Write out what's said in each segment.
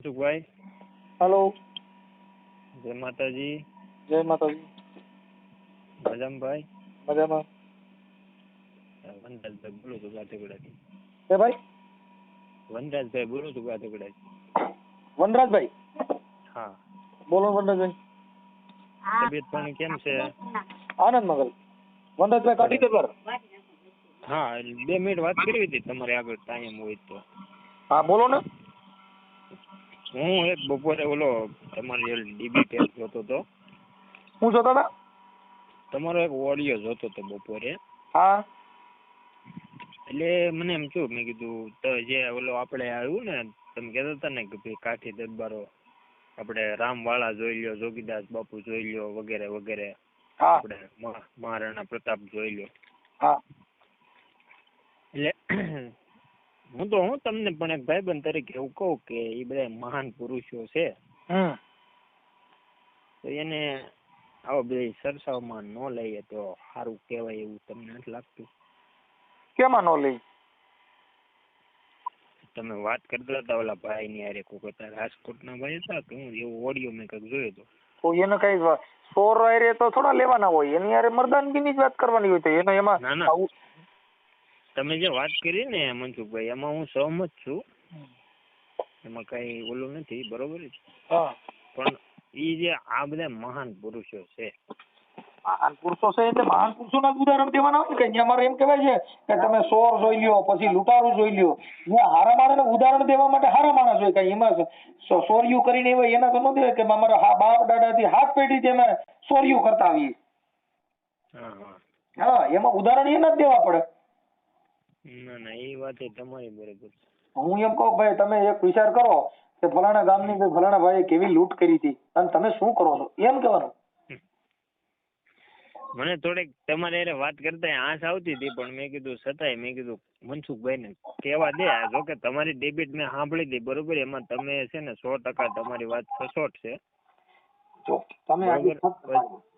Mansukhbhai hello. જય માતાજી. જય માતાજી. મજામાં ભાઈ? મજામાં વનરાજભાઈ બોલું છું ગાતેગુડાથી હે ભાઈ? વનરાજભાઈ બોલું છું ગાતેગુડાથી વનરાજભાઈ? હા. બોલો વનરાજભાઈ. તબિયત પાણી કેમ છે? આનંદ મગલ. વનરાજભાઈ કાઢી દે હા બે મિનિટ વાત કરવી હતી તમારે આગળ ટાઈમ હોય તો. હા બોલો ને. હું એક બપોરે ઓલો તમારી ડીબી ટેસ્ટ જોતો તો હું જોતો હતા? તમારો એક ઓડિયો જોતો તો બપોરે. હા. એટલે મને એમ થયું મેં કીધું તો જે ઓલો આપણે આવ્યું ને તમે કહેતા હતા ને કે ભાઈ કાઠી દરબારો આપણે રામવાળા જોઈ લ્યો જોગીદાસ બાપુ જોઈ લ્યો વગેરે વગેરે. આપણે મહારાણા પ્રતાપ જોઈ લ્યો. હા. એટલે હું તો હું તમને પણ એક ભાઈબંધ તરીકે એવું કહું કે એ બધા મહાન પુરુષો છે. તો એને આવા બધી સરસાવમાં ન લઈએ તો સારું કહેવાય એવું તમને નથી લાગતું? કેમાં નો લઈ? તમે વાત કરતા હતા ઓલા ભાઈ ની અરે કોક હતા રાજકોટના ભાઈ હતા કે હું એવો ઓડિયો મેં કંઈક જોયો હતો? તો એને કઈ સોર અરે તો થોડા લેવાના હોય. એની હારે મર્દાનગીની જ વાત કરવાની હોય તો એનો એમાં ના, ના. તમે જે વાત કરી ને મનસુખભાઈ એમાં હું સહમત છું. એમાં કઈ ઓલું નથી બરોબર પણ ઈ જે આ બધા મહાન પુરુષો છે. મહાન પુરુષો છે એટલે મહાન પુરુષોના ઉદાહરણ દેવાના હોય કે અહીંયા અમારે એમ કહેવાય છે કે તમે સોર જોઈ લ્યો પછી લૂંટારું જોઈ લ્યો. હું હારા માણસને ઉદાહરણ દેવા માટે હારા માણસ હોય કઈ એમાં સોર્યું કરીને એવા એના તો ન દેવાય કે અમારા બાપ દાદાથી હાથ પેઢીથી અમે સોર્યું કરતા આવીએ. હા હા. હા એમાં ઉદાહરણ એના જ દેવા પડે. ના ના એ વાત તમારી બરોબર હું એમ કહું ભાઈ તમે એક વિચાર કરો કે ફલાણા ગામની કે ફલાણા ભાઈએ કેવી લૂંટ કરી હતી. અને તમે શું કરો છો? એમ કહેવાનું. મને થોડીક તમારે એને વાત કરતા આંસ આવતી હતી પણ મેં કીધું છતાંય મેં કીધું મનસુખભાઈ ને કહેવા દે આ જો કે તમારી ડેબિટ મેં સાંભળી હતી બરોબર? એમાં તમે છે ને સો ટકા તમારી વાત સચોટ છે. જો તમે આજે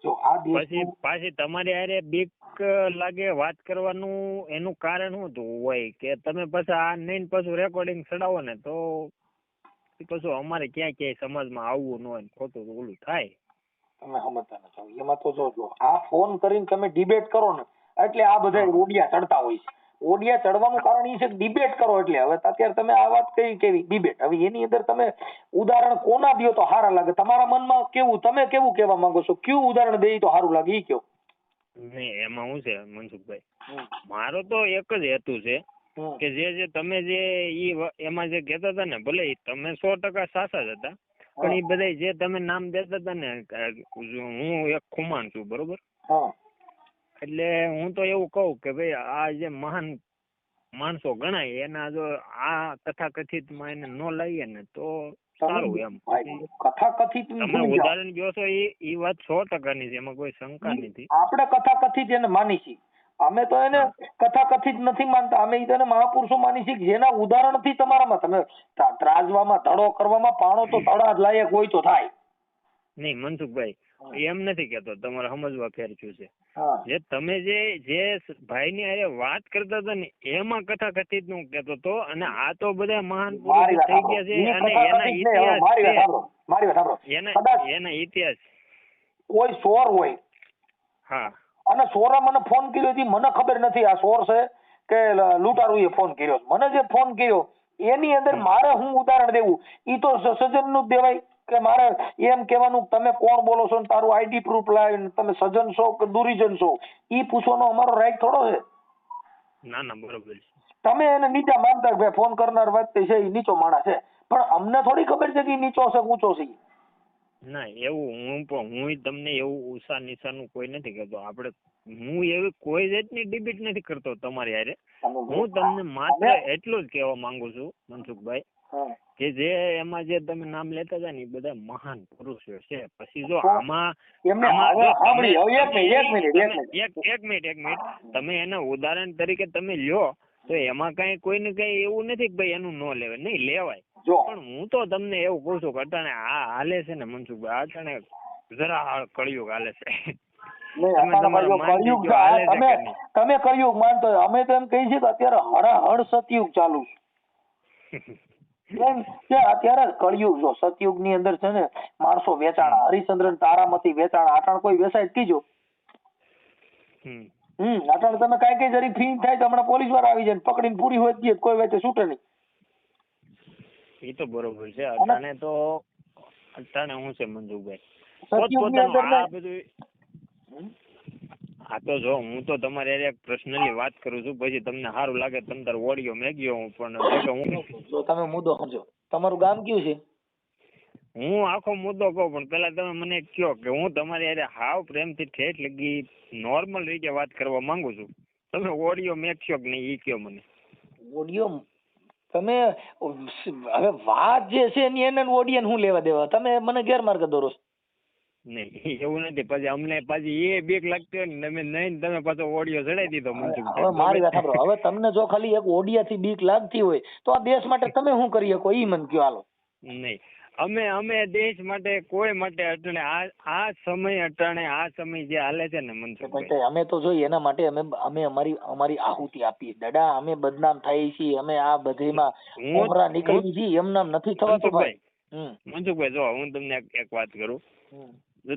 જો આ પછી પાછી તમારી આરે બીક લાગે વાત કરવાનું એનું કારણ શું હોય કે તમે પછી આ નહીં ને પાછું રેકોર્ડિંગ ચડાવો ને તો પછી અમારે ક્યાં ક્યાંય સમાજમાં આવવું ન હોય ખોટું ઓલું થાય. તમે સમજતા નથી. એમાં તો જો જો આ ફોન કરીને તમે ડિબેટ કરો ને એટલે આ બધા રૂડિયા ચડતા હોય છે. ઓડિયા ચડવાનું કારણ એ છે કે ડિબેટ કરો એટલે. હવે અત્યારે તમે આ વાત કઈ કેવી? ડિબેટ હવે એની અંદર તમે ઉદાહરણ કોના દો તો સારા લાગે? તમારા મનમાં કેવું? તમે કેવું કહેવા માંગો છો? કયું ઉદાહરણ દે તો સારું લાગે એ કયો નહીં એમાં શું છે મનસુખભાઈ? મારો તો એક જ હેતુ છે કે જે જે તમે જે ઈ એમાં જે કહેતા હતા ને ભલે તમે સો ટકા સાચા જ હતા પણ એ બધા જે તમે નામ દેતા હતા ને હું એક ખુમાણ છું બરોબર? હા. એટલે હું તો એવું કહું કે ભાઈ આ જે મહાન માણસો ગણાય એના જો આ તથાકથિતમાં એને ન લઈએ ને તો સારું એમ. કથાકથિત તમે ઉદાહરણ કહો છો એ વાત સો ટકાની છે એમાં કોઈ શંકા નથી. આપણે કથાકથિત એને માની છીએ. અમે તો એને કથા કથિત નથી માનતા. અમે એને મહાપુરુષો માની છીએ જેના જેના ઉદાહરણથી તમારામાં તમે ત્રાજવામાં ધડો કરવામાં પાણો તો તળા લાયક હોય તો થાય. નહીં મનસુખભાઈ એમ નથી કેતો તમારે સમજવા ફેર થયું છે જે તમે જે જે ભાઈ ની અરે વાત કરતા હતા ને એમાં કથા કથિતનું કેતો તો અને આ તો બધા મહાન પુરુષ થઈ ગયા છે અને એના ઇતિહાસ એના એના ઇતિહાસ. કોઈ સોર હોય. હા. અને સોરે મને ફોન કર્યો હતી મને ખબર નથી આ સોર છે કે લૂંટારુએ ફોન કર્યો મને જે ફોન કર્યો એની અંદર મારે હું ઉદાહરણ દેવું? ઈ તો સજ્જનનું જ દેવાય. કે મારે એમ કહેવાનું તમે કોણ બોલો છો ને તારું આઈડી પ્રૂફ લાવીને તમે સજન છો કે દુરીજન છો? ઈ પૂછવાનો અમારો રાઈટ થોડો છે. ના ના બરોબર તમે એને નીચા માનતા ભાઈ ફોન કરનાર વ્યક્તિ છે એ નીચો માણસ છે. પણ અમને થોડી ખબર છે કે નીચો છે ઊંચો છે. ના એવું હું પણ હું તમને એવું ઉષા નિશાનું કોઈ નથી કહેતો. આપણે હું એવી કોઈ જાતની ડિબેટ નથી કરતો તમારી હારે. હું તમને માત્ર એટલું જ કહેવા માંગુ છું મનસુખભાઈ. કે જે એમાં જે તમે નામ લેતા હતા ને એ બધા મહાન પુરુષો છે. પછી જો આમાં એક મિનિટ, એક મિનિટ, એક મિનિટ. એક એક મિનિટ તમે એના ઉદાહરણ તરીકે તમે લ્યો તો એમાં કઈ કોઈને કઈ એવું નથી કે ભાઈ એનું ન લેવાય. નહીં લેવાય. પણ હું તો તમને એવું કહું છું કે અટાણે આ હાલે છે ને મનસુખભાઈ અટાણે જરા કળિયુગ હાલે છે. તમે તમારું કળિયુગ માનતો અમે તો એમ કહીએ છીએ કે અત્યારે હળહળ સતયુગ ચાલુ છે. અત્યારે કળિયુગ જો સતયુગની અંદર છે ને માણસો વેચાણા હરિશ્ચંદ્ર તારામતી વેચાણા અટાણ કોઈ વેસાય કીજો હમ. આટણ તમે કઈ કઈ જરી ફ્રી થાય તો હમણાં પોલીસવાળા આવી જાય ને પકડીને પૂરી હોય જ કોઈ વેચે છૂટે નહીં. એ તો બરોબર છે અટાણે તો અટાણે હું છે મંજુભાઈ? પોતપોતાનું આ બધું. હા તો જો હું તો તમારે એક પર્સનલી વાત કરું છું. પછી તમને સારું લાગે તમે તાર ઓડિયો મેગ્યો હું પણ હું જો તમે મુદ્દો સમજો. તમારું ગામ કયું છે? હું આખો મુદ્દો કહું પણ પેલા તમે મને કહો કે હું તમારી હારે હાવ પ્રેમથી ઠેઠ લગી નોર્મલ રીતે વાત કરવા માંગુ છું. તમે ઓડિયો મેકશો કે નહીં એ કહો મને. ઓડિયો તમે હવે વાત જે છે એની એને ઓડિયન હું લેવા દેવા. તમે મને ગેરમાર્ગે દોરો છો. નહીં એવું નથી. પછી અમને પાછી એ બીક લાગતી હોય ને તમે નહીં તમે પાછો ઓડિયો ચડાવી દીધો હવે મારી વાત સાંભળો. હવે તમને જો ખાલી એક ઓડિયાથી બીક લાગતી હોય તો આ દેશ માટે તમે શું કરી શકો? ઈ મને કયો હાલો. નહીં. અમે અમે દેશ માટે કોઈ માટે અટણે આ આ સમય અટણે આ સમય જે હાલે છે ને મનસુખભાઈ અમે તો જોઈએ એના માટે અમે અમે અમારી અમારી આહુતિ આપીએ. દડા અમે બદનામ થઈ છીએ અમે આ બધીમાં હું- ઉમરા નીકળી છીએ એમ નામ નથી થવાતું ભાઈ. મનસુખભાઈ જો હું તમને એક- વાત કરું.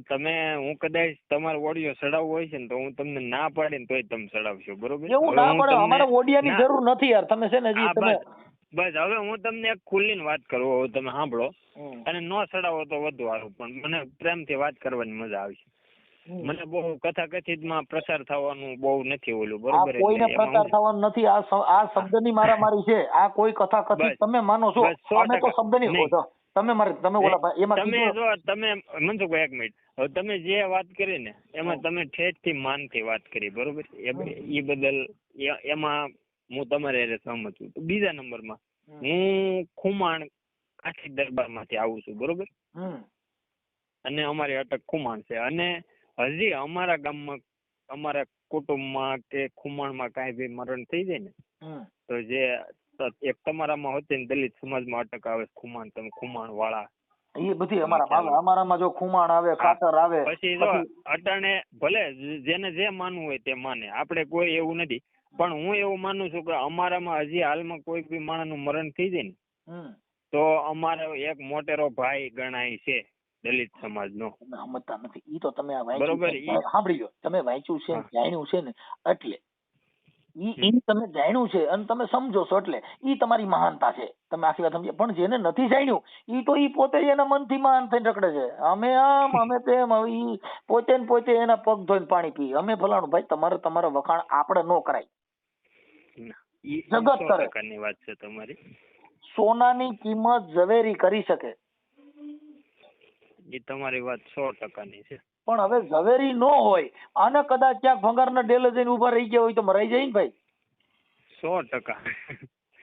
તમે હું કદાચ તમારો ઓડિયો ચડાવવો હોય છે ને તો હું તમને ના પાડીને તોય તમે ચડાવશો બરોબર? એવું ના પડે અમારે ઓડિયાની જરૂર નથી યાર તમે છે ને હજી તમે બસ હવે હું તમને એક ખુલ્લીને વાત કરું હવે તમે સાંભળો. અને ન ચડાવો તો વધુ સારું પણ મને પ્રેમથી વાત કરવાની મજા હમ. મને બહુ કથા કથિતમાં પ્રસાર થવાનું બહુ નથી ઓલું બરોબર કોઈને ને પ્રસાર થવાનું નથી આ આ શબ્દની મારામારી છે આ કોઈ કથા કથિત તમે માનો છો અમે તો. શબ્દની તમે મારે તમે ઓલા એમાં તમે જો તમે મનસુખભાઈ એક મિનિટ. હવે તમે જે વાત કરી ને એમાં તમે ઠેઠથી માનથી વાત કરી બરોબર? એ- બદલ એમાં હું તમારે હારે સહમત છું. તો બીજા નંબરમાં હું. ખુમાણ કાઠી દરબારમાંથી આવું છું બરોબર. અને અમારી અટક ખુમાણ છે. અને હજી અમારા ગામમાં અમારા કુટુંબમાં કે ખુમાણમાં કાંઈ બી મરણ થઈ જાય ને તો જે એક તમારામાં હોતી ને દલિત સમાજમાં અટક આવે ખુમાણ તમે ખુમાણ વાળા એ બધી અમારા આવે અમારામાં જો ખુમાણ આવે ખાતર આવે પછી જો અટાણે ભલે જેને જે માનવું હોય તે માને. આપણે કોઈ એવું નથી. પણ હું એવું માનું છું કે અમારામાં હજી હાલમાં કોઈ બી માણસનું મરણ થઈ જાય ને તો અમારો એક મોટેરો ભાઈ ગણાય છે દલિત સમાજનો. સમજતા નથી. ઈ તો તમે બરોબર, સાંભળી લો તમે વાંચ્યું છે જાણ્યું છે ને. એટલે ઈ તમે જાણ્યું છે અને તમે સમજો છો એટલે ઈ તમારી મહાનતા છે. તમે આખી વાત સમજી પણ જેને નથી જાણ્યું ઈ તો ઈ પોતે એના મનથી મહાન થઈને રખડે છે. અમે આમ અમે તેમ હવે ઈ પોતે ને પોતે એના પગ ધોઈને પાણી પી. અમે ફલાણું ભાઈ તમારે તમારા વખાણ આપણે નો કરાય. જગત કરે. વાત છે તમારી. સોનાની કિંમત ઝવેરી કરી શકે. એ તમારી વાત સો ટકાની છે. પણ હવે ઝવેરી નો હોય આને કદાચ ક્યાંક ભંગારના ડેલે જઈને ઊભા રહી ગયા હોય તો મરાઈ જાય ને ભાઈ. સો ટકા.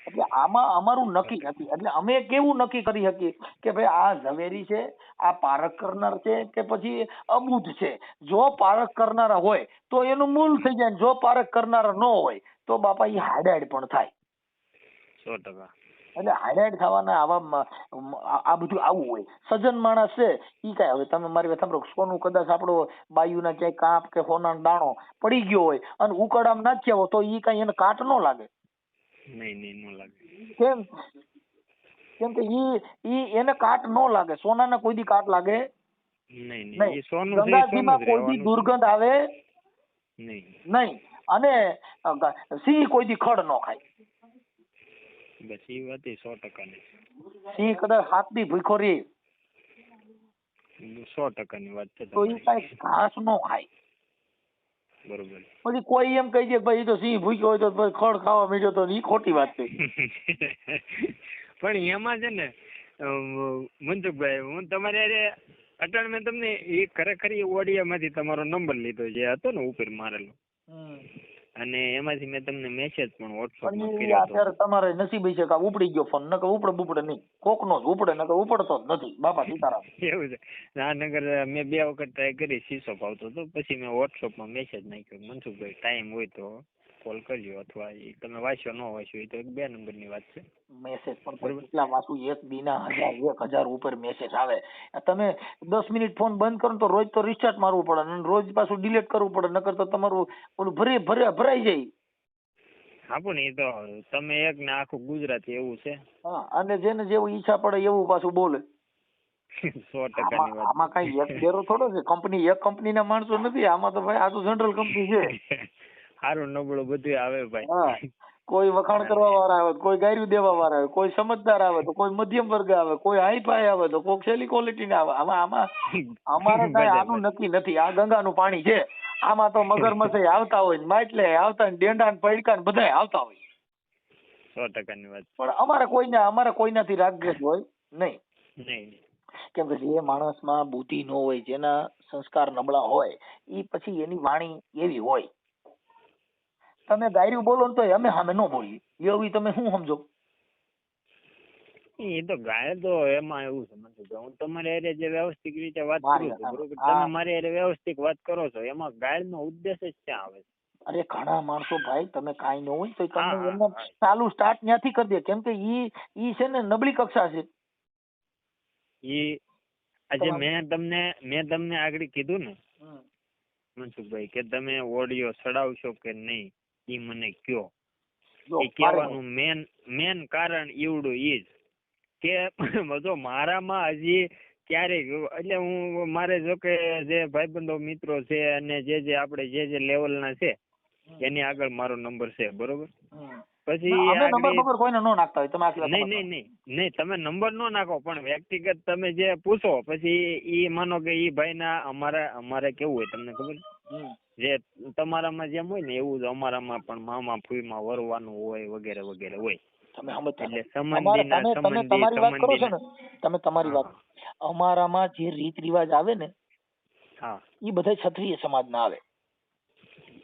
એટલે આમાં અમારું નક્કી નથી. એટલે અમે કેવું નક્કી કરી શકીએ કે ભાઈ આ ઝવેરી છે આ પારખ કરનાર છે કે પછી અબૂધ છે. જો પારખ કરનારા હોય તો એનું મૂલ થઈ જાય જો પારખ કરનારા ન હોય તો બાપા એ હાડાડ પણ થાય. સો ટકા. એટલે હાડાડ થવાના આવા આ બધું આવું હોય. સજ્જન માણસ છે ઈ કાંઈ હવે તમે મારી વાત સાંભળો સોનું કદાચ આપણો બાયુના ક્યાંય કાંપ કે સોનાનો દાણો પડી ગયો હોય અને ઉકળામ નાખ્યા હોય તો ઈ કાંઈ એને કાટ ન લાગે. નહીં નહીં ન લાગે. કેમ? કેમ કે ઈ ઈ એને કાટ ન લાગે. સોનાને કોઈ દી કાટ લાગે? નહીં નહીં એ સોનું ગંગાજીમાં કોઈ દી દુર્ગંધ આવે? નહીં. નહીં. અને સિંહ કોઈ દી ખડ ન ખાય. બસ એ વાત સો ટકાની સિંહ કદાચ હાથ દી ભૂખો રહે સો ટકાની વાત છે તો એ કાંઈ ઘાસ નો ખાય. બરોબર. પછી કોઈ એમ કહી દે ભાઈ તો સિંહ ભૂખ્યો હોય તો ખડ ખાવા માંડ્યો તો એ ખોટી વાત છે. પણ એમાં છે ને મનસુખભાઈ હું તમારે અટલ મેં તમને એ ખરેખર એ ઓડિયામાંથી તમારો નંબર લીધો જે હતો ને ઉપર મારેલો. અને એમાંથી મેં તમને મેસેજ પણ વોટ્સઅપમાં પણ કર્યો અત્યારે તમારે નસીબ છે કે ઉપડી ગયો ફોન નકર ઉપડે બુપડે નહીં. કોકનો જ ઉપડે નકર ઉપડતો જ નથી. બાપા સીતારામ. એવું છે. આ નગર મેં બે વખત ટ્રાય કરી શીશો ફાવતો તો પછી મેં વોટ્સઅપમાં મેસેજ નાખ્યો. મનસુખભાઈ ટાઈમ હોય તો કોલ કરજો અથવા એ તમે વાંચ્યો ન વાંચ્યો એ તો એક બે નંબરની વાત છે. મેસેજ પણ કેટલા વાંચું એક દીના હજાર એક હજાર ઉપર મેસેજ આવે. તમે દસ મિનિટ ફોન બંધ કરો તો રોજ તો રિસ્ટાર્ટ મારવું પડે અને રોજ પાછું ડિલીટ કરવું પડે નકર તો તમારું ઓલું ભરે ભરે ભરાઈ જાય. હા પણ એ તો તમે એક ને આખું ગુજરાત એવું છે. હા અને જેને જેવું ઈચ્છા પડે એવું પાછું બોલે. સો ટકાની આમાં વાત. આમાં કઈ એક ફેરો થોડો છે? કંપની એક કંપનીના માણસો નથી આમાં તો ભાઈ આ તો જનરલ કંપની છે. સારું નબળું બધું આવે ભાઈ. કોઈ વખાણ કરવા વાળા આવે કોઈ ગાયરું દેવા વાળા આવે કોઈ સમજદાર આવે તો કોઈ મધ્યમ વર્ગ આવે કોઈ હાઈ ફાઈ આવે તો કોઈ છેલ્લી ક્વોલિટી ના આવે. આમાં આમાં અમારે કઈ આનું નક્કી નથી. આ ગંગાનું પાણી છે. આમાં તો મગરમચ્છ આવતા હોય ને માટલે આવતા ને ડેંડા ને પૈડકા ને બધાય આવતા હોય. સો ટકાની વાત. પણ અમારે કોઈને અમારે કોઈનાથી રાગદ્વેષ હોય નહીં. નહીં કેમ કે જે માણસમાં બુદ્ધિ ન હોય જેના સંસ્કાર નબળા હોય એ પછી એની વાણી એવી હોય. તમે ગાયરું બોલો ને તો અમે સામે ન બોલીએ. એવું તમે શું સમજો? એ તો ગાય તો એમાં એવું છે. કે હું તમારે હારે જે વ્યવસ્થિત રીતે વાત કરું છું બરોબર? તમે મારી હારે વ્યવસ્થિત વાત કરો છો. એમાં ગાય નો ઉદ્દેશ જ ક્યાં આવે? છે અરે ઘણા માણસો ભાઈ તમે કાંઈ ન હોય તો તમે એમને ચાલુ સ્ટાર્ટ ત્યાંથી કરી દે. કેમ કે ઈ ઈ છે ને નબળી કક્ષા છે. ઈ આજે મેં તમને મેં તમને આગળ કીધું ને મનસુખભાઈ કે તમે ઓડિયો ચડાવશો કે નહીં? ઈ મને કયો. એ કહેવાનું મેન. મેન કારણ ઈવડું ઈ જ કે જો મારામાં હજી ક્યારેય એટલે હું મારે જો કે જે ભાઈબંધો મિત્રો છે અને જે જે આપણે જે જે લેવલના છે એની આગળ મારો નંબર છે બરોબર? પછી નંબર કોઈને ન નાખતા હોય તમે નહીં નહીં નહીં નહીં તમે નંબર નો નાખો પણ વ્યક્તિગત તમે જે પૂછો પછી ઈ માનો કે ઈ ભાઈના અમારે અમારે કેવું હોય તમને ખબર. જે તમારામાં જેમ હોય ને એવું જ અમારામાં પણ મામા ફૂઈમાં વરવાનું હોય વગેરે વગેરે હોય. તમે સમજતા તમારી વાત કરો છો ને તમે તમારી વાત અમારામાં જે રીત રિવાજ આવે ને હા. એ બધા ક્ષત્રિય સમાજના આવે.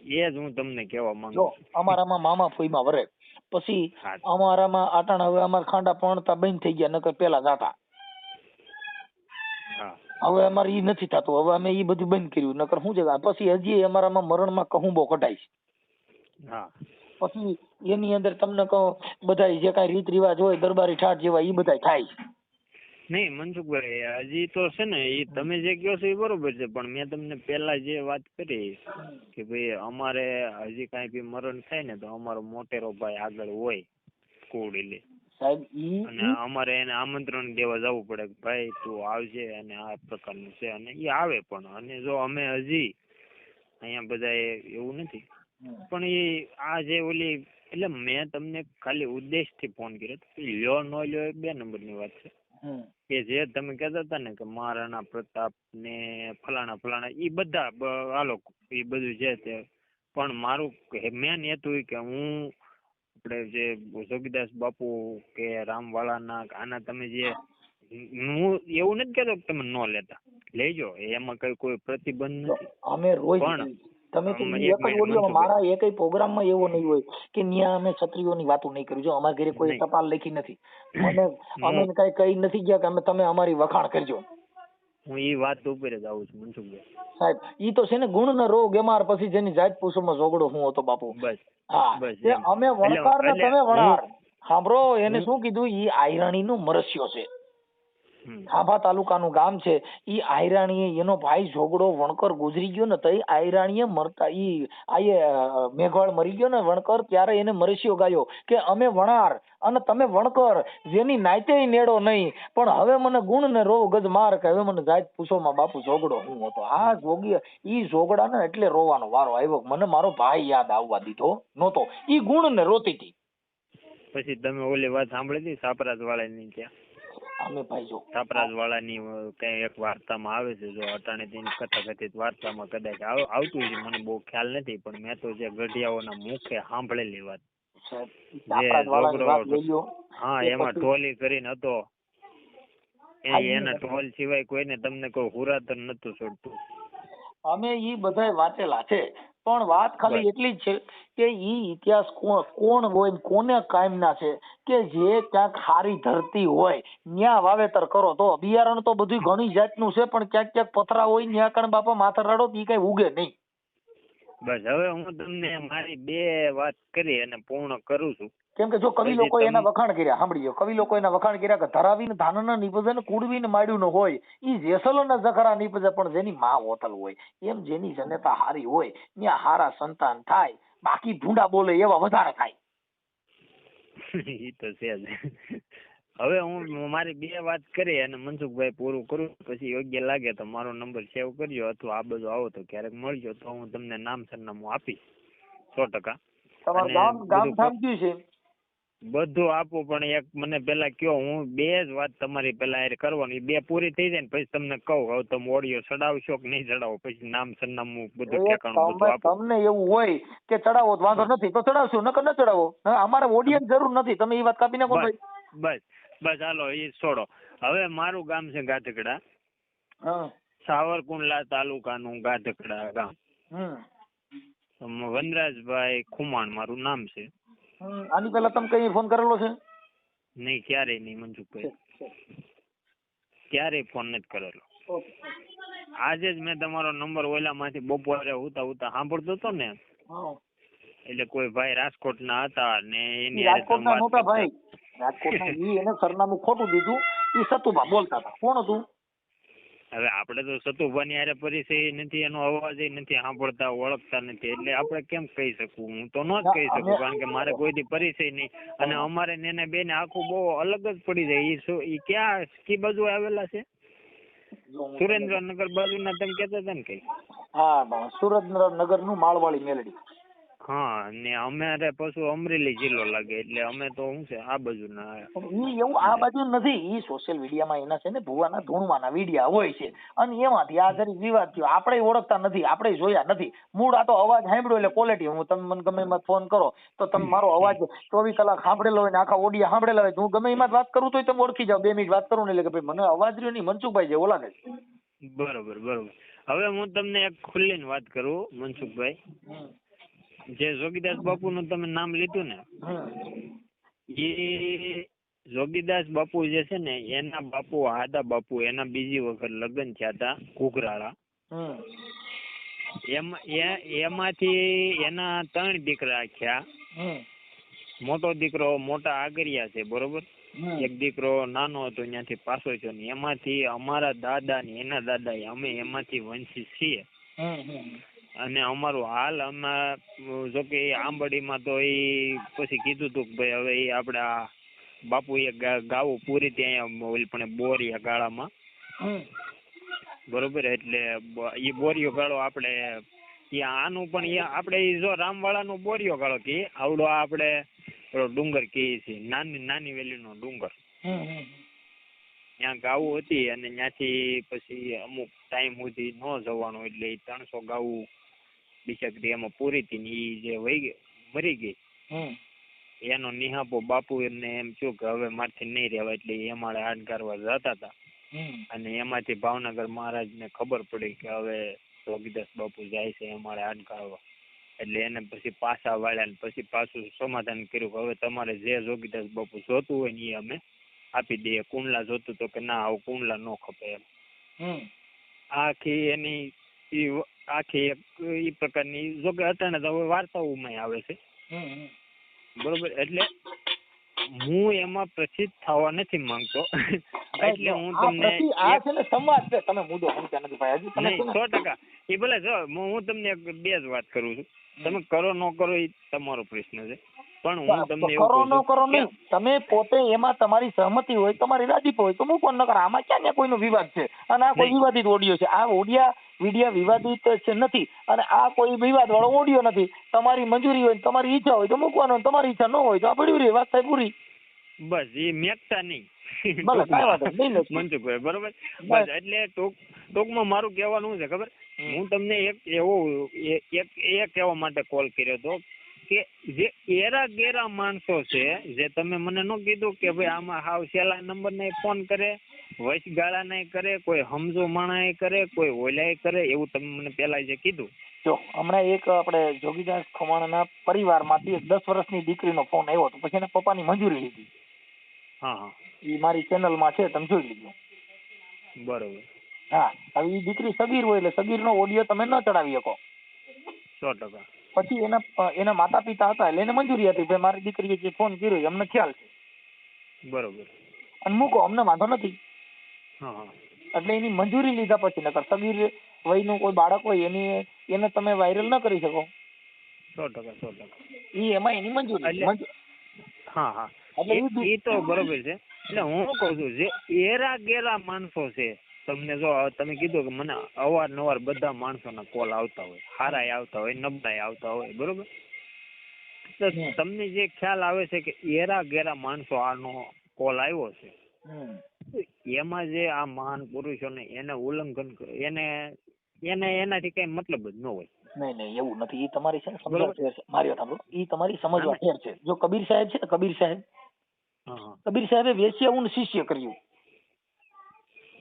એ જ હું તમને કહેવા માંગુ અમારામાં મામા ફૂઈમાં વરે. પછી અમારામાં આટાણ હવે અમારા ખાંડા પણતા બંધ થઈ ગયા નકર પેલા જાતા હવે અમારે ઈ નથી થતું. હવે અમે ઈ બધું બંધ કર્યું. નકર શું છે પછી હજી અમારામાં મરણમાં કહુંબો કઢાય છે. હા. પછી એની અંદર તમને કહો બધા જે કાંઈ રીત રિવાજ હોય દરબારી ઠાઠ જેવા ઈ બધા થાય છે. નહીં મનસુખભાઈ હજી તો છે ને એ તમે જે કહો છો એ બરોબર છે. પણ મેં તમને પહેલા જે વાત કરી કે ભાઈ અમારે હજી કાંઈ બી મરણ થાય ને તો અમારો મોટેરો ભાઈ આગળ હોય કુડીલે સાહેબ ઈ અને અમારે એને આમંત્રણ દેવા જવું પડે કે ભાઈ તું આવજે અને આ પ્રકારનું છે અને એ આવે પણ. અને જો અમે હજી અહીંયા બધા એવું નથી. પણ એ આ જે ઓલી એટલે મેં તમને ખાલી ઉદ્દેશથી ફોન કર્યો. લ્યો ન લ્યો એ બે નંબરની વાત છે. કે જે તમે કહેતા હતા ને કે મહારાણા પ્રતાપ ને ફલાણા ફલાણા એ બધા આ લોકો એ બધું છે. તે પણ મારું મેન હેતુ કે હું આપણે જે જોગીદાસ બાપુ કે રામવાળાના આના તમે જે હું એવું નથી કહેતો કે તમે ન લેતા. લેજો એમાં કઈ કોઈ પ્રતિબંધ નથી. અમે રોજ પણ તમે તો એક જ મિનિટ મારા એકય પ્રોગ્રામમાં એવો નહીં હોય કે ન્યા અમે ક્ષત્રિયોની વાતો નહીં કરી જો અમારા ઘરે કોઈ. ટપાલ લખી નથી. મને અમે કઈ કહી નથી ગયા કે અમે તમે અમારી વખાણ કરજો. હું એ વાત ઉપર જ આવું છું મનસુખભાઈ સાહેબ ઈ તો છે ને ગુણ નો રોગ એમાર પછી જેની જાત પૂછોમાં ઝોગડો હું હતો બાપુ? બસ હા બસ અમે વણકાર ને તમે વણાર સાંભળો એને શું કીધું? ઈ આયરાણી નું મરસ્યો છે. ખાંભા તાલુકાનું ગામ છે. ઈ આયરાણીએ એનો ભાઈ ઝોગડો વણકર ગુજરી ગયો ને તઈ આયરાણીએ મરતા ઈ આયે મેઘવાળ મરી ગયો ને વણકર ત્યારે એને મરસ્યો ગાયો કે અમે વણાર અને તમે વણકર જેની નાયતે નેડો નહીં. પણ હવે મને ગુણ ને રોવ ગજ માર કે હવે મને જાત પૂછોમાં બાપુ ઝોગડો હું હતો? આ જોગી ઈ ઝોગડા ને એટલે રોવાનો વારો આવ્યો. મને મારો ભાઈ યાદ આવવા દીધો નહોતો. ઈ ગુણ ને રોતી હતી. પછી તમે ઓલી વાત સાંભળી હતી સાપરાજ વાળાની ત્યાં? અમે ભાઈ જો સાપરાજ વાળાની કઈ એક વાર્તામાં આવે છે જો અટાણે તેની કથાકથિત વાર્તામાં કદાચ આવતું છે મને બહુ ખ્યાલ નથી પણ મેં તો જે ગઢિયાઓના મુખે સાંભળેલી વાત. હા એમાં ટોલી કરીને હતો. એ એના ટોલ સિવાય કોઈને તમને કોઈ હુરાતન નતું છોડતું. અમે ઈ બધાય વાંચેલા છે. પણ વાત ખાલી એટલી જ છે કે ઈ ઇતિહાસ કોણ હોય કોને કાયમના છે કે જે ક્યાંક હારી ધરતી હોય ન્યા વાવેતર કરો. તો બિયારણ તો બધું ઘણી જાતનું છે પણ ક્યાંક ક્યાંક પથરા હોય ન્યા કણ બાપા માથે રડો એ ઈ કઈ ઉગે નહીં. બસ હવે હું તમને મારી બે વાત કરી અને પૂર્ણ કરું છું. કેમ કે જો કવિ લોકો એના વખાણ કર્યા સાંભળીજો કવિ લોકો એના વખાણ કર્યા કે ધરાવીને ધાનના નીપજે ને કુડવીને માડ્યું ન હોય ઈ જેસલોના જખરા નીપજે પણ જેની માં હોતલ હોય એમ જેની જનતા હારી હોય ત્યાં હારા સંતાન થાય બાકી ભૂંડા બોલે એવા વધારે થાય. ઈ તો છે હવે હું મારી બે વાત કરી અને મનસુખભાઈ પૂરું કરું પછી યોગ્ય લાગે તો મારો નંબર સેવ કરજો અથવા આ બધું આવો તો ક્યારેક મળજો તો હું તમને નામ સરનામું આપીશ. સો ટકા. તમારું ગામ ગામ છે? બધું આપું પણ એક મને પેલા કયો હું બે જ વાત તમારી પેલા હારે કરવાની. બે પૂરી થઈ જાય ને પછી તમને કહું હવે તમે ઓડિયો ચડાવશો કે નહીં ચડાવો પછી નામ સરનામું બધું ઠેકાણું બધું તમને એવું હોય કે ચડાવો તો વાંધો નથી તો ચડાવશું નકર ન ચડાવો. અમારે ઓડિયન્સ જરૂર નથી. તમે એ વાત કાપી નાખો ભાઈ. બસ બસ હાલો એ છોડો. હવે મારું ગામ છે ગાધકડા. હા. સાવરકુંડલા તાલુકાનું ગાધકડા ગામ. હમ. વનરાજભાઈ ખુમાણ મારું નામ છે. આની પહેલા તમે કઈ ફોન કરેલો છે? નહીં ક્યારે નહીં મનસુખભાઈ ક્યારે ફોન નથી કરેલો. આજે જ મેં તમારો નંબર ઓલામાંથી બપોરે ઉતા ઉતા સાંભળતો હતો ને? એટલે કોઈ ભાઈ રાજકોટના હતા ને એની રાજકોટ ના નહોતા ભાઈ. રાજકોટ ના એને સરનામું ખોટું દીધું. એ સતુભા બોલતા હતા. કોણ હતું? હવે આપણે તો સતુભાની હારે પરિચય નથી એનો અવાજ નથી સાંભળતા ઓળખતા નથી. એટલે આપણે કેમ કહી શકું? હું તો ન જ કહી શકું કારણ કે મારે કોઈથી પરિચય નહીં. અને અમારે ને એને બેને આખું બહુ અલગ જ પડી જાય. એ ક્યાં કી બાજુ આવેલા છે? સુરેન્દ્રનગર બાજુના તમે કહેતા હતા ને કઈ? હા સુરેન્દ્રનગરનું માળવાળી મેલડી. હા ને અમારે પાછું અમરેલી જિલ્લો લાગે એટલે અમે તો શું છે આ બાજુ ના ઈ એવું આ બાજુ નથી ઈ સોશિયલ મીડિયામાં એના છે ને ભુવાના ધૂણવાના વિડિયા હોય છે. અને એમાંથી આ જરી વિવાદ થયો. આપણે ઓળખતા નથી આપણે જોયા નથી. મૂળ આ તો અવાજ સાંભળ્યો એટલે ક્વોલિટી હું તમે મને ગમે એમાં ફોન કરો તો તમે મારો અવાજ ચોવીસ કલાક સાંભળેલો હોય ને આખા ઓડિયા સાંભળેલા હોય હું ગમે એમાં વાત કરું તોય તમે ઓળખી જાઓ. બે મિનિટ વાત કરું ને એટલે કે ભાઈ મને અવાજ રહ્યો નહીં મનસુખભાઈ જેવો લાગે છે. બરોબર બરોબર. હવે હું તમને એક ખુલ્લીને વાત કરું મનસુખભાઈ. જે જોગીદાસ બાપુનું તમે નામ લીધું ને એ જોગીદાસ બાપુ જે છે ને એના બાપુ હાદા બાપુ એના બીજી વખત લગ્ન થયા હતા ઘુઘરાળા. એ- એમાંથી એના ત્રણ દીકરા થયા. મોટો દીકરો મોટા આગરિયા છે બરોબર? એક દીકરો નાનો હતો ત્યાંથી પાછો થયો ને એમાંથી અમારા દાદા ને એના દાદા અમે એમાંથી વંશી છીએ. અને અમારું હાલ અમે જો કે આંબડીમાં તો એ પછી કીધું તું કે ભાઈ હવે એ આપણા બાપુએ ગા- ગાવું પૂરી ત્યાં ઓલી પણ બોરિયા ગાળામાં. બરોબર? એટલે એ બોરિયો ગાળો આપણે ત્યાં આનું પણ આપણે જો રામવાળાનો બોરિયો ગાળો કે આવડો આ આપણે ડુંગર કહીએ છીએ નાની નાની વેલીનો ડુંગર. ત્યાં ગાવું હતી અને ત્યાંથી પછી અમુક ટાઈમ સુધી ન જવાનું એટલે ત્રણસો ગાવું બિચારી એમાં પૂરી હતી ને ઈ જે વહી ગઈ મરી ગઈ. એનો નિહાપો બાપુ એમને એમ થયું કે હવે મારથી નહીં રહેવા એટલે એ અમારે હાડકારવા જતા હતા. અને એમાંથી ભાવનગર મહારાજને ખબર પડી કે હવે જોગીદાસ બાપુ જાય છે અમારે હાડ કાઢવા એટલે એને પછી પાછા વાળ્યા ને પછી પાછું સમાધાન કર્યું કે હવે તમારે જે જોગીદાસ બાપુ જોતું હોય ને એ અમે આપી દઈએ. કુંડલા જોતું તો કે ના આવું કુંડલા ન ખપે એમ. આખી એની આખી એક પ્રકારની જો કે અટાણે તો હવે વાર્તાઓમાં આવે છે. બરોબર? એટલે હું એમાં પ્રસિદ્ધ થવા નથી માંગતો. એટલે હું તમને આ છે ને સમાજ છે. તમે મુદ્દો સમજ્યા નથી ભાઈ હજી તમે છે નહીં ને- સો ટકા. એ ભલે જો હું હું તમને બે જ વાત કરું છું. તમે કરો ન કરો એ તમારો પ્રશ્ન છે. પણ હું તમને એવું કરો ન કરો નહીં. તમે પોતે એમાં તમારી સહમતિ હોય તમારી રાજીપો હોય તો મૂકો ન કરો આમાં ક્યાં ને કોઈનો વિવાદ છે? અને આ કોઈ વિવાદિત ઓડિયો છે. આ ઓડિયા વિડિયા વિવાદિત છે નથી. અને આ કોઈ વિવાદ વાળો ઓડિયો નથી. તમારી મંજૂરી હોય તમારી ઈચ્છા હોય તો મૂકવાનો તમારી ઈચ્છા ન હોય તો આ પડ્યું રે વાત થાય પૂરી. બસ એ મેકતા નહીં. મનસુખભાઈ બરોબર? બસ. એટલે ટૂંક ટૂંકમાં મારું કહેવાનું છે ખબર? હું તમને એક એવો એક એ કહેવા માટે કોલ કર્યો હતો. કે જે એરા ગેરા માણસો છે જે તમે મને ન કીધું કે ભાઈ આમાં હાવ છેલ્લા નંબર ને ફોન કરે વૈશ ને કરે કોઈ હમજો માણા કરે કોઈ ઓલાય કરે એવું તમે મને પેલા જે કીધું. જો હમણાં એક આપણે જોગીદાસ ખમાણના પરિવારમાંથી એક દસ વર્ષની દીકરીનો ફોન આવ્યો હતો પછી એને પપ્પાની મંજૂરી લીધી. હા હા. એ મારી ચેનલમાં છે તમે જોઈ લીધું. બરોબર. હા હવે એ દીકરી સગીર હોય એટલે સગીરનો ઓડિયો તમે ન ચડાવી શકો. સો ટકા. પછી એના એના માતા પિતા હતા એટલે એને મંજૂરી હતી ભાઈ મારી દીકરીએ જે ફોન કર્યો અમને ખ્યાલ છે. બરોબર. અને મૂકો અમને વાંધો નથી. એટલે એની મંજૂરી લીધા પછી નકર સગીર વયનું કોઈ બાળક હોય એની એને તમે વાયરલ ન કરી શકો. સો ટકા સો ટકા. એ એમાં એની મંજૂરી હા હા. એટલે એ તો બરોબર છે. એટલે હું કહું છું જે એરા ગેરા માણસો છે તમને જો તમે કીધું કે મને અવારનવાર બધા માણસોના કોલ આવતા હોય. સારાય આવતા હોય નબળાય આવતા હોય બરોબર? તો તમને જે ખ્યાલ આવે છે કે એરા ગેરા માણસો આનો કોલ આવ્યો છે એમાં જે આ મહાન પુરુષોને એને ઉલ્લંઘન એને એને એનાથી કઈ મતલબ જ ન હોય. નહીં નહીં એવું નથી. એ તમારી છે ને સમજવા ફેર છે. મારી વાત સાંભળો. ઈ તમારી સમજવા ફેર છે. જો કબીર સાહેબ છે ને કબીર સાહેબ. કબીર સાહેબે વેશ્યાઓને શિષ્ય કર્યું.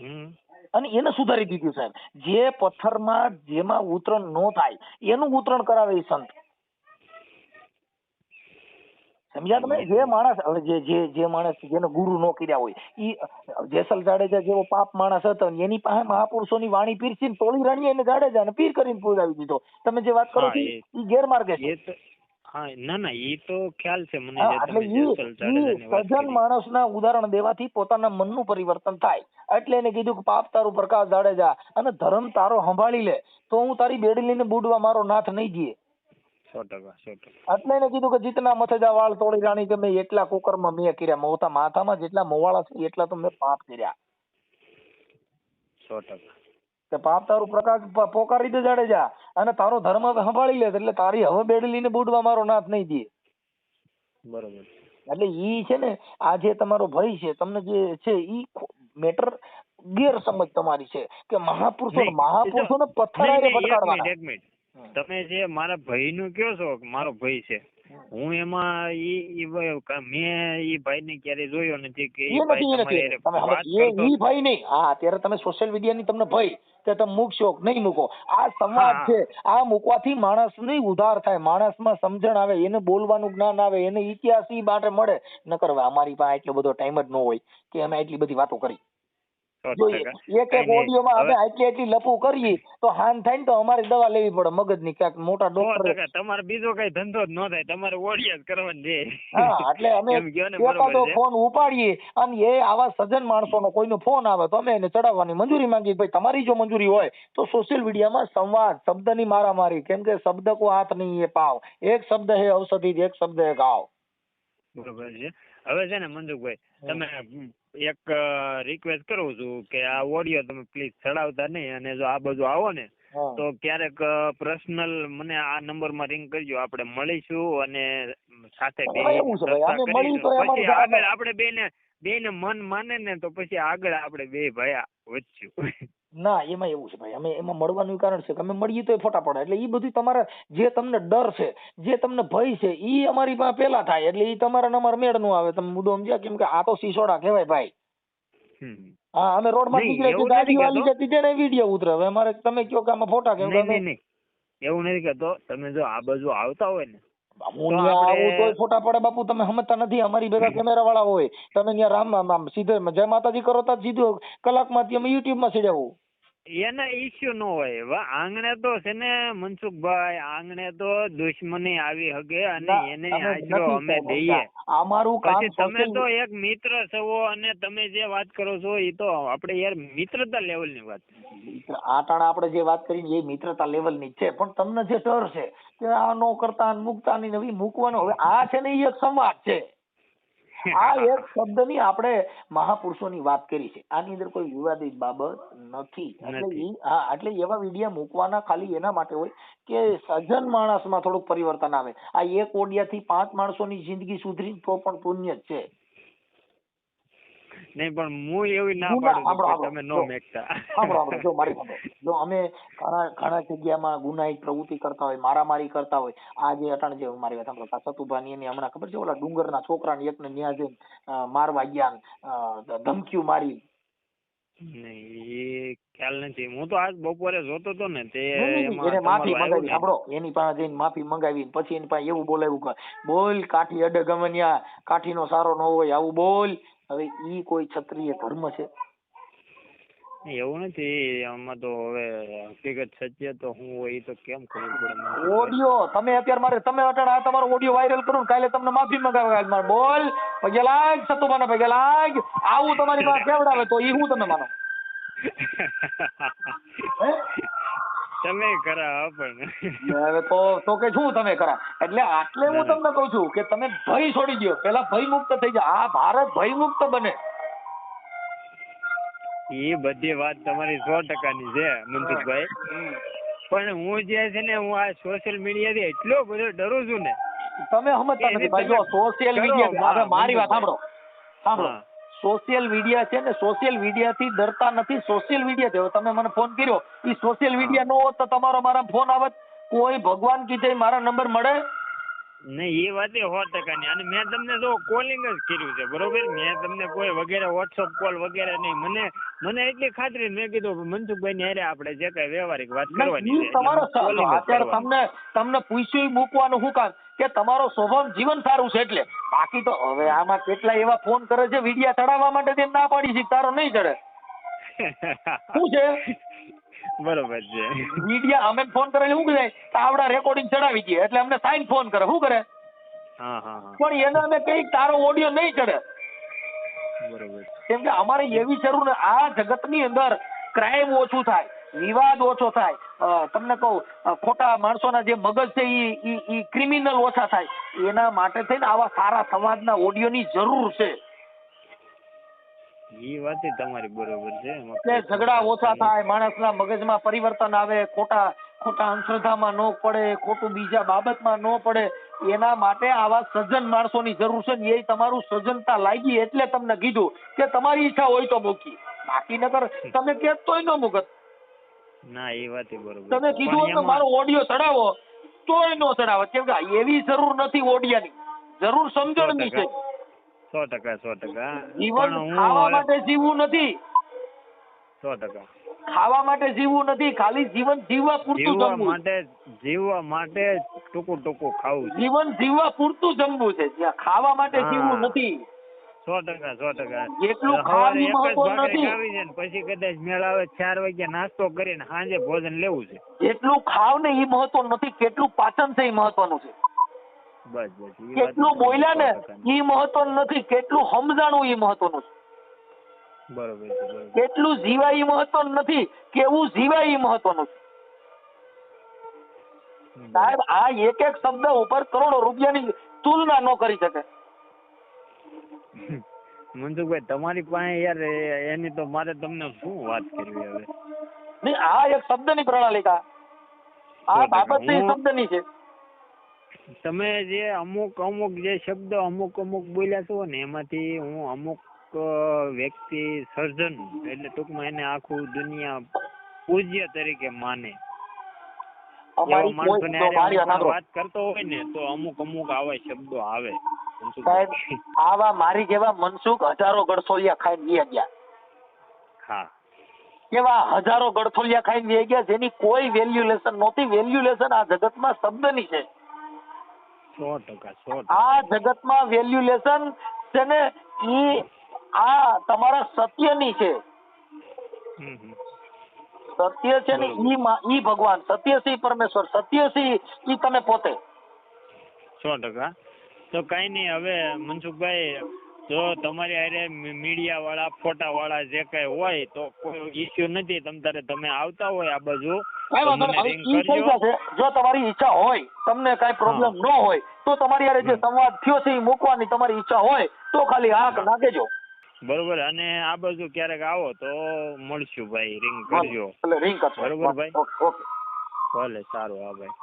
હમ. અને એને સુધારી દીધું સાહેબ જે પથ્થરમાં જેમાં ઉતરણ ન થાય એનું ઉતરણ કરાવે એ સંત. સમજ્યા તમે? જે માણસ હવે જે જે જે માણસ જેને ગુરુ નો કર્યા હોય ઈ જેસલ જાડેજા જેવો પાપ માણસ હતો ને એની પાસે મહાપુરુષોની વાણી પીરસીને ને તોળી રાણીએ એને જાડેજાને પીર કરીને પુરાવી દીધો. તમે જે વાત કરો છો એ- ગેરમાર્ગે છે. હા ના ના એ તો ખ્યાલ છે મને સજ્જન માણસના ઉદાહરણ દેવાથી પોતાના મનનું પરિવર્તન થાય. એટલે એને કીધું કે પાપ તારું પ્રકાશ જાડેજા અને ધર્મ તારો સંભાળી લે. તો હું તારી બેડી લઈને બુડવા મારો નાથ નહીં ટકા એટલે એને કીધું કે જીતના મથેજા વાળ તોડી રાણી કે મેં એટલા કુકરમાં મેં કર્યા. મોતા માથામાં જેટલા મોવાળા છે એટલા તો મેં પાપ કર્યા. સો ટકા. કે પાપ તારું પ્રકાશ પોકારી દે જાડેજા અને તારો ધર્મ સંભાળી લે એટલે તારી હવે બેડી લઈને બુડવા મારો નાથ નહીં દે. બરોબર. એટલે ઈ છે ને આ જે તમારો ભય છે તમને જે છે ઈ મેટર ગેરસમજ તમારી છે કે મહાપુરુષો મહાપુરુષોને પથ્થર એક મિનિટ તમે જે મારા ભાઈ નું કયો છો મારો ભાઈ છે. હું એમાં ઈ ભાઈ મેં ઈ ભાઈ ને ક્યારે જોયો નથી કે એ ભાઈ નથી એ તમે એ ઈ ભય નહીં. હા અત્યારે તમે સોશિયલ મીડિયા ની તમને ભય કે તમે મૂકશો નહીં મૂકો. આ સંવાદ છે. આ મૂકવાથી માણસ નહીં ઉધાર થાય. માણસમાં સમજણ આવે એને બોલવાનું જ્ઞાન આવે એને ઇતિહાસ ઈ માટે મળે. નકર અમારી પાસે એટલો બધો ટાઈમ જ ન હોય કે અમે એટલી બધી વાતો કરી. જોઈએ. એક એક. ઓડિયોમાં અમે આટલી આટલી લપુ કરીએ તો હાન થાય ને તો અમારે દવા લેવી પડે મગજની ક્યાંક મોટા ડોક્ટર તમારે બીજો કઈ ધંધો જ ન થાય. તમારે ઓડિયા જ કરવાનું છે. હા એટલે અમે એકાદો ફોન ઉપાડીએ અને એ આવા સજ્જન માણસોનો કોઈનો ફોન આવે તો અમે એને ચડાવવાની મંજૂરી માંગીએ ભાઈ તમારી જો મંજૂરી હોય તો સોશિયલ મીડિયામાં સંવાદ શબ્દની મારામારી કેમ કે શબ્દ કો હાથ નહીં એ પાવ. એક શબ્દ હે ઔષધિ એક શબ્દ હે ગાવ બરોબર છે. હવે છે ને મંજુભાઈ તમે એક રિક્વેસ્ટ કરું છું કે આ ઓડિયો તમે પ્લીઝ ચડાવતા નહીં અને જો આ બધું આવો ને તો ક્યારેક પર્સનલ મને આ નંબરમાં રિંગ કરજો. આપણે મળીશું અને સાથે પછી આગળ આપણે- આપણે બેને બેને મન માને ને તો પછી આગળ આપણે બે ભાઈ વધશું. ના એમાં એવું છે ભાઈ અમે એમાં મળવાનું કારણ છે કે અમે મળીએ તો ફોટા પડે. એટલે એ બધું તમારે જે તમને ડર છે જે તમને ભય છે ઈ અમારી પાસે પેલા થાય. એટલે ઈ તમારા ને અમારા મેળનું આવે. તમે મુદ્દો સમજ્યા કેમ કે આ તો સિસોડા કહેવાય ભાઈ. હા અમે રોડમાં નીકળે ગાડી વાળી જતી છે વીડિયો ઉતરે હવે અમારે તમે કયો કે આમાં ફોટા કેમ નહીં. એવું નથી કહેતો. તમે જો આ બાજુ આવતા હોય ને હું આવું તોય ફોટા પડે બાપુ તમે સમજતા નથી અમારી ભેગા કેમેરા વાળા હોય. તમે ત્યાં રામ સીધે જય માતાજી કરો તો સીધું કલાકમાંથી અમે યુટ્યુબમાં સીડાવું એના ઈશ્યુ ન હોય. આંગણે તો છે ને મનસુખભાઈ આંગણે તો દુશ્મની આવી હગે અને એને તમે આશરો અમે દઈએ. અમારું કામ તમે તો એક મિત્ર છો અને તમે જે વાત કરો છો એ તો આપણે યાર મિત્રતા લેવલની વાત આ ટાણા આપણે જે વાત કરી એ મિત્રતા લેવલની છે. પણ તમને જે ડર છે કે આ નો કરતા મુકતા મૂકતા ની નવી મૂકવાનો હવે આ છે ને એ એક સંવાદ છે. આ એક શબ્દની આપણે મહાપુરુષોની વાત કરી છે. આની અંદર કોઈ વિવાદિત બાબત નથી. એટલે હા એટલે એવા વિડિયા મૂકવાના ખાલી એના માટે હોય કે સજ્જન માણસમાં થોડુંક પરિવર્તન આવે. આ એક ઓડિયાથી પાંચ માણસોની જિંદગી સુધરી તો પણ પુણ્ય જ છે. નહીં પણ હું એવી ના પાડું તમે નો મેકતા. સાંભળો આપણે જો મારી સાંભળો. જો અમે ઘણા ઘણા જગ્યામાં ગુનાહિત પ્રવૃત્તિ કરતા હોય મારામારી કરતા હોય. આ જે અટાણ જે મારી વાત સાંભળો સતુભાની એની હમણાં ખબર છે ઓલા ડુંગરના છોકરાને એકને ન્યા જઈને મારવા ગયા ને, ધમકીઓ મારી. એ ખ્યાલ નથી. હું તો આજ બપોરે જોતો ને તે એને માફી મંગાવી સાંભળો એની પાસે જઈને માફી મંગાવી પછી એની પાસે એવું બોલાવ્યું બોલ કાઠી અડે ગમે ન્યા કાઠીનો સારો ન હોય આવું બોલ. હવે ઈ કોઈ ક્ષત્રિય ધર્મ છે? એવું નથી આમાં તો હવે હકીકત સત્ય તો હું હોય તો કેમ ખબર પડે ઓડિયો તમે અત્યારે મારે તમે અટાણે આ તમારો ઓડિયો વાયરલ કરો ને કાલે તમને માફી મંગાવે મારે બોલ. પગે લાગ સતુમાને પગે લાગ. આવું તમારી પાસે કેવડાવે તો ઈ હું તમે માનો. હે? તમે કરા પણ. હવે તો તો કે શું તમે કરા એટલે આટલે હું. તમને કહું છું કે તમે ભય છોડી દો પેલા ભય મુક્ત થઈ જાઓ. આ ભારત ભય મુક્ત બને. એ બધી વાત તમારી સો ટકાની છે મનસુખભાઈ પણ હું જે છે ને હું આ સોશિયલ મીડિયાથી એટલો બધો ડરું છું ને તમે સમજતા નથી ભાઈ. જો સોશિયલ મીડિયા હવે મારી વાત સાંભળો. સાંભળો. સોશિયલ મીડિયા છે ને સોશિયલ મીડિયાથી ડરતા નથી. સોશિયલ મીડિયા થી તમે મને ફોન કર્યો. એ સોશિયલ મીડિયા નો હોત તો તમારો મારા ફોન આવત. કોઈ ભગવાન કીધે મારા નંબર મળે? નહીં એ વાત સો ટકાની. અને મેં તમને જો કોલિંગ જ કર્યું છે બરોબર? મેં તમને કોઈ વગેરે વોટ્સઅપ કોલ વગેરે નહીં. મને મને એટલી ખાતરી. મેં કીધું મનસુખભાઈ ને આપણે જે કઈ વ્યવહારિક વાત કરવાની છે તમારો અત્યારે તમને તમને પૂછ્યું મૂકવાનું હું કામ? કે તમારો સ્વભાવ જીવન સારું છે એટલે. બાકી તો હવે આમાં કેટલા એવા ફોન કરે છે વિડિયા ચડાવવા માટે તેમ ના પાડી છે તારો નહીં ચડે. શું છે? બરોબર છે. મીડિયા અમે ફોન કરે શું કહે આવડા રેકોર્ડિંગ ચડાવી દઈએ એટલે અમને સાઈન ફોન કરે શું કરે? પણ એને અમે કઈ તારો ઓડિયો નહીં ચડે. બરોબર. કેમ કે અમારે એવી જરૂર ને આ જગતની અંદર ક્રાઇમ ઓછું થાય વિવાદ ઓછો થાય તમને કહું ખોટા માણસોના જે મગજ છે એ ક્રિમિનલ ઓછા થાય. એના માટે થઈને આવા સારા સમાજના ઓડિયોની જરૂર છે. એ વાત તમારી બરોબર છે. એટલે ઝઘડા ઓછા થાય માણસના મગજમાં પરિવર્તન આવે ખોટા ખોટા અંધશ્રદ્ધામાં ન પડે ખોટું બીજા બાબતમાં ન પડે એના માટે આવા સજ્જન માણસોની જરૂર છે ને એ તમારું સજ્જનતા લાગી એટલે તમને કીધું કે તમારી ઈચ્છા હોય તો મૂકી. બાકી નગર તમે કે તોય ન મૂકત. ના એ વાત બરોબર. તમે કીધું હોત પણ મારો ઓડિયો ચડાવો તોય નો ચડાવત કેમ કે એવી જરૂર નથી ઓડિયાની. જરૂર સમજણની છે સો ટકા સો ટકા. જીવન ખાવા માટે જીવવું નથી. સો ટકા. ખાવા માટે જીવવું નથી. ખાલી જીવન જીવવા પૂરતું જમવું. માટે જીવવા માટે ટૂંકું ટૂંકું ખાવું જીવન જીવવા પૂરતું જમવું છે. જ્યાં ખાવા માટે જીવવું નથી. સો ટકા સો ટકા. એટલું સવારે એક જ. છે ને પછી કદાચ મેળ આવે ચાર વાગ્યા નાસ્તો કરીને સાંજે ભોજન લેવું છે. એટલું ખાવ ને એ મહત્વ નથી કેટલું પાચન છે એ મહત્વનું છે. બસ બસ કેટલું બોલ્યા ને એ મહત્વનું નથી કેટલું સમજાણું એ મહત્વનું છે. બરોબર કેટલું જીવાય એ મહત્વનું નથી કેવું જીવાય એ મહત્વનું છે. સાહેબ આ એક એક શબ્દ ઉપર કરોડો રૂપિયાની તુલના ન કરી શકે. મનસુખભાઈ તમારી પાસે યાર એની તો મારે તમને શું વાત કરવી હવે? નહીં આ એક શબ્દની પ્રણાલિકા. આ બાબત શબ્દની છે. તમે જે અમુક અમુક જે શબ્દ અમુક અમુક બોલ્યા છો ને એમાંથી હું અમુક વ્યક્તિ સર્જન એટલે ટૂંકમાં એને આખું દુનિયા પૂજ્ય તરીકે માને. વાત કરતો હોય ને તો અમુક અમુક આવા શબ્દો આવે. સાહેબ આવા મારી જેવા મનસુખ હજારો ગડસોલિયા ખાઈને વી ગયા. હા. એવા હજારો ગડથોલિયા ખાઈને વી ગયા જેની કોઈ વેલ્યુલેશન નહોતી. વેલ્યુલેશન આ જગતમાં શબ્દની છે. સો ટકા આ જગતમાં વેલ્યુલેશન છે ને ઈ આ તમારા સત્યની છે. સત્ય છે ને ઈ ઈ ભગવાન. સત્ય છે પરમેશ્વર. સત્ય ઈ- ઈ તમે પોતે. સો ટકા. તો કઈ નહીં હવે મનસુખભાઈ જો તમારી હારે મીડિયા વાળા ફોટા વાળા જે કઈ હોય તો કોઈ ઇસ્યુ નથી. તમ તારે તમે આવતા હોય આ બાજુ જો તમારી ઈચ્છા હોય તમને કઈ પ્રોબ્લેમ ન હોય તો તમારી હારે જે. સંવાદ થયો છે એ મૂકવાની તમારી ઈચ્છા હોય તો ખાલી હા નાખેજો. બરોબર અને આ બાજુ ક્યારેક આવો તો મળશું ભાઈ રિંગ કરજો. રિંગ કરજો બરોબર ભાઈ. ઓકે ભલે સારું હા ભાઈ.